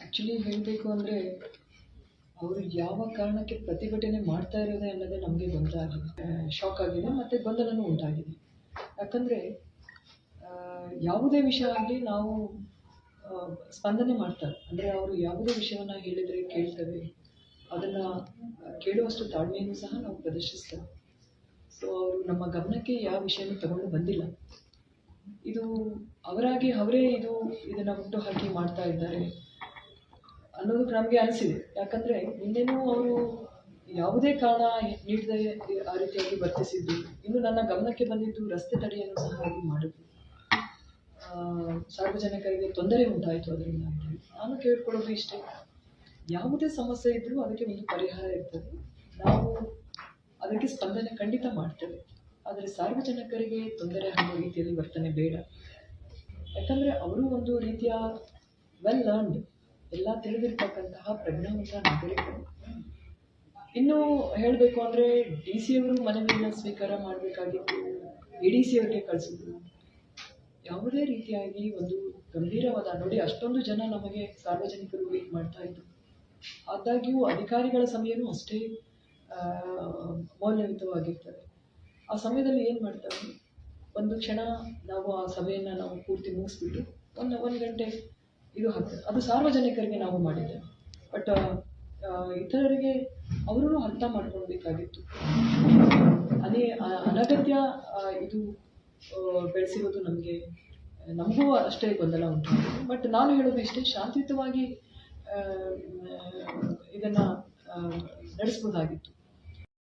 Actually ಹೇಳಬೇಕು ಅಂದರೆ ಅವರು ಯಾವ ಕಾರಣಕ್ಕೆ ಪ್ರತಿಭಟನೆ ಮಾಡ್ತಾ ಇರೋದೇ ಅನ್ನೋದೇ ನಮಗೆ ಗೊಂದಲ ಆಗಿದೆ ಶಾಕ್ ಆಗಿದೆ ಮತ್ತು ಗೊಂದಲನೂ ಉಂಟಾಗಿದೆ. ಯಾಕಂದರೆ ಯಾವುದೇ ವಿಷಯ ಆಗಲಿ ನಾವು ಸ್ಪಂದನೆ ಮಾಡ್ತಾರೆ. ಅಂದರೆ ಅವರು ಯಾವುದೇ ವಿಷಯವನ್ನು ಹೇಳಿದರೆ ಕೇಳ್ತವೆ. ಅದನ್ನು ಕೇಳುವಷ್ಟು ತಾಳ್ಮೆಯನ್ನು ಸಹ ನಾವು ಪ್ರದರ್ಶಿಸ್ತೇವೆ ಸೊ ಅವರು ನಮ್ಮ ಗಮನಕ್ಕೆ ಯಾವ ವಿಷಯನೂ ತಗೊಂಡು ಬಂದಿಲ್ಲ. ಇದು ಅವರಾಗಿ ಅವರೇ ಇದು ಇದನ್ನು ಹುಟ್ಟು ಹಾಕಿ ಮಾಡ್ತಾ ಇದ್ದಾರೆ. ಅನ್ನೋದು ನಮಗೆ ಅನಿಸಿದೆ. ಯಾಕಂದರೆ ನಿನ್ನೆನೂ ಅವರು ಯಾವುದೇ ಕಾರಣ ನೀಡದೆ ಆ ರೀತಿಯಾಗಿ ವರ್ತಿಸಿದ್ದು ಇನ್ನು ನನ್ನ ಗಮನಕ್ಕೆ ಬಂದಿದ್ದು ರಸ್ತೆ ತಡೆಯನ್ನು ಸಹ ಅವರು ಮಾಡಿದ್ರು. ಸಾರ್ವಜನಿಕರಿಗೆ ತೊಂದರೆ ಉಂಟಾಯಿತು ಅದರಿಂದ ನಾನು ಕೇಳ್ಕೊಳ್ಳೋದು ಇಷ್ಟೇ. ಯಾವುದೇ ಸಮಸ್ಯೆ ಇದ್ದರೂ ಅದಕ್ಕೆ ಒಂದು ಪರಿಹಾರ ಇರ್ತದೆ. ನಾವು ಅದಕ್ಕೆ ಸ್ಪಂದನೆ ಖಂಡಿತ ಮಾಡ್ತೇವೆ. ಆದರೆ ಸಾರ್ವಜನಿಕರಿಗೆ ತೊಂದರೆ ಆಗೋ ರೀತಿಯಲ್ಲಿ ವರ್ತನೆ ಬೇಡ. ಯಾಕಂದರೆ ಅವರು ಒಂದು ರೀತಿಯ ವೆಲ್ ಲರ್ನ್ಡ್ ಎಲ್ಲ ತಿಳಿದಿರ್ತಕ್ಕಂತಹ ಪ್ರಜ್ಞಾವಂತ ನಾಗರಿಕರು. ಇನ್ನು ಹೇಳಬೇಕು ಅಂದರೆ ಡಿ ಸಿ ಅವರು ಮನವಿಯನ್ನು ಸ್ವೀಕಾರ ಮಾಡಬೇಕಾಗಿತ್ತು ಎ ಡಿ ಸಿ ಅವರಿಗೆ ಕಳಿಸಿದ್ರು. ಯಾವುದೇ ರೀತಿಯಾಗಿ ಒಂದು ಗಂಭೀರವಾದ, ನೋಡಿ ಅಷ್ಟೊಂದು ಜನ ನಮಗೆ ಸಾರ್ವಜನಿಕರು ವೇಟ್ ಮಾಡ್ತಾ ಇದ್ರು. ಆದಾಗ್ಯೂ ಅಧಿಕಾರಿಗಳ ಸಮಯನೂ ಅಷ್ಟೇ ಮೌಲ್ಯಯುತವಾಗಿರ್ತದೆ. ಆ ಸಮಯದಲ್ಲಿ ಏನು ಮಾಡ್ತಾರೆ? ಒಂದು ಕ್ಷಣ ನಾವು ಆ ಸಭೆಯನ್ನು ನಾವು ಪೂರ್ತಿ ಮುಗಿಸ್ಬಿಟ್ಟು, ಒಂದು ಒಂದು ಗಂಟೆ ಇದು ಹಾಕ್ತದೆ ಅದು ಸಾರ್ವಜನಿಕರಿಗೆ ನಾವು ಮಾಡಿದ್ದೇವೆ ಬಟ್ ಇತರರಿಗೆ ಅವರು ಅರ್ಥ ಮಾಡ್ಕೊಳ್ಬೇಕಾಗಿತ್ತು. ಅದೇ ಅನಗತ್ಯ ಇದು ಬೆಳೆಸಿರೋದು ನಮಗೆ, ನಮಗೂ ಅಷ್ಟೇ ಗೊಂದಲ ಉಂಟು. ಬಟ್ ನಾನು ಹೇಳೋದು ಇಷ್ಟೇ, ಶಾಂತಿಯುತವಾಗಿ ಇದನ್ನು ನಡೆಸ್ಬೋದಾಗಿತ್ತು.